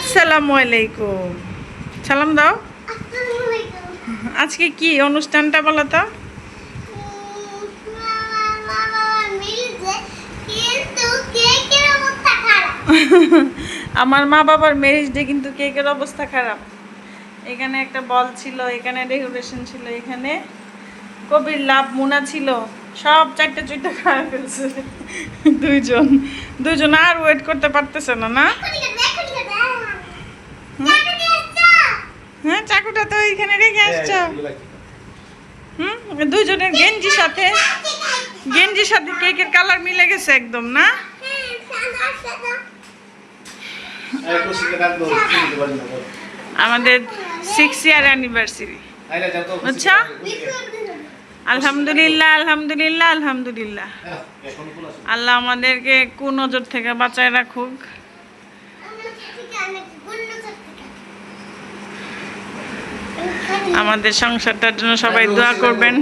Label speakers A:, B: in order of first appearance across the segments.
A: আসসালামু আলাইকুম। সালাম দাও। আজকে কি অনুষ্ঠানটা বলো তো? আমার মা বাবার ম্যারেজ ডে কিন্তু কেকের অবস্থা খারাপ। এখানে একটা বল ছিল এখানে ডেকোরেশন ছিল এখানে কবির লাভ মুনা ছিল। সব চারটে চুইটা খারাপ ফেলছে। দুইজন। দুইজন আর ওয়েট করতে পারতেছে না না? হ্যাঁ চাকুটা তো এখানে রেখে আসছো। হুম? দুইজনের গেঞ্জির সাথে। গেঞ্জির সাথে কেকের কালার মিলে গেছে একদম না? আমাদের সিক্স ইয়ার অ্যানিভার্সারি আচ্ছা আলহামদুলিল্লাহ আলহামদুলিল্লাহ আলহামদুলিল্লাহ। আল্লাহ আমাদেরকে কোন নজর থেকে বাঁচায় রাখুক। আমাদের সংসারটার জন্য সবাই দোয়া করবেন।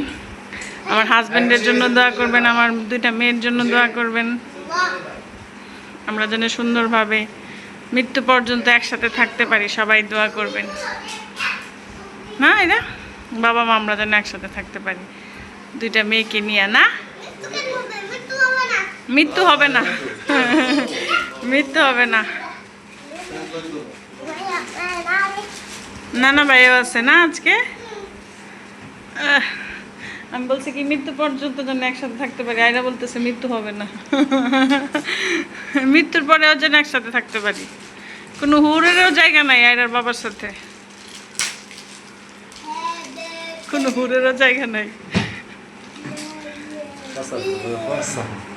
A: আমার হাজবেন্ডের জন্য দোয়া করবেন, আমার দুইটা মেয়ের জন্য দোয়া করবেন। আমরা যেন সুন্দরভাবে মৃত্যু পর্যন্ত একসাথে থাকতে পারি, সবাই দোয়া করবেন। না এরা বাবা মা, আমরা যেন একসাথে থাকতে পারি। দুইটা মেয়েকে নিয়ে, না? মৃত্যু হবে না। মৃত্যু হবে না। না না ভাইও আছে না আজকে? আমি বলছি কি, মৃত্যু পর্যন্ত যেন একসাথে থাকতে পারি। আয়রা বলতেছে, মৃত্যু হবে না। মৃত্যুর পরেও যেন একসাথে থাকতে পারি। কোনো হুরেরও জায়গা নাই আয়রার বাবার সাথে। কোনো হুরেরও জায়গা নাই।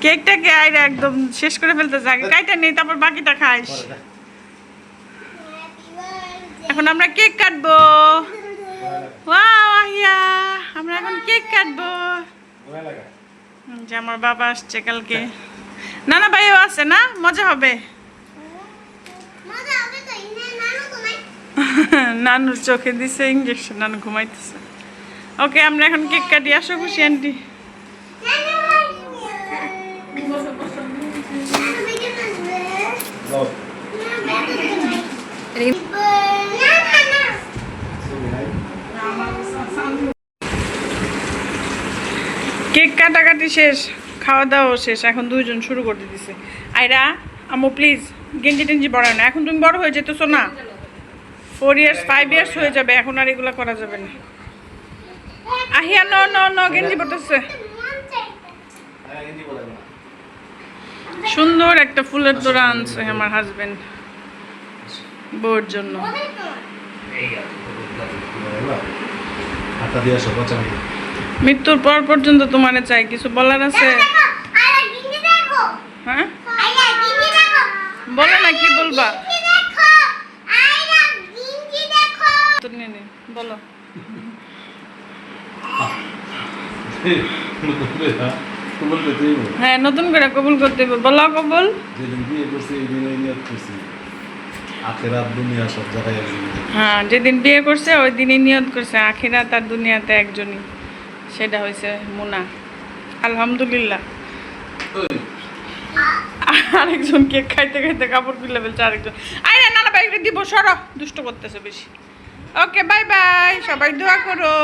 A: কেকটাকে আয়রা একদম শেষ করে ফেলতে আগে কাইটা নেই, তারপর বাকিটা খাইস এখন আমরা কেক কাটবো। আহিয়া। আমরা এখন কেক কাটবো। যে আমার বাবা আসছে কালকে। না না ভাইও আছে না? মজা হবে। নানুর চোখে দিছে ইঞ্জেকশন নানু ঘুমাইতেছে। ওকে, আমরা এখন কেক কাটি। আসো খুশি, আন্টি। কেক কাটাকাটি শেষ খাওয়া দাওয়া শেষ, এখন দুইজন শুরু করতে দিছে। আয়রা আমু প্লিজ গেঞ্জি টেঞ্জি বড় না। এখন তুমি বড় হয়ে যেতেছো না? ফোর ইয়ার্স ফাইভ ইয়ার্স হয়ে যাবে, এখন আর এগুলো করা যাবে না। আহিয়া, ন ন ন, গেঞ্জি পড়তেছে সুন্দর একটা ফুলের তোড়া আনছে আমার হাজবেন্ড বউর জন্য।
B: হাতা দিয়ে আসো বাঁচা
A: মৃত্যুর পর পর্যন্ত তোমার চাই কিছু বলার আছে? হ্যাঁ? বলো না কি বলবা? বলো। হ্যাঁ নতুন করে কবুল করতে হবে। বলো কবুল।
B: যেদিন বিয়ে করছি এই দিনে নিয়ত করছি। আখেরাত দুনিয়া সব জায়গায় একদিন
A: হ্যাঁ যেদিন বিয়ে করছে ওই দিনই নিয়ত করছে। আখিরা তার দুনিয়াতে একজনই। সেটা হয়েছে মুনা। আলহামদুলিল্লাহ। আরেকজন কেক খাইতে খাইতে কাপড় খুলে ফেলছে আরেকজন। আরে না না বাইরে দিব, সরো। দুষ্ট করতেছে বেশি। ওকে, বাই বাই, সবাই দোয়া করো।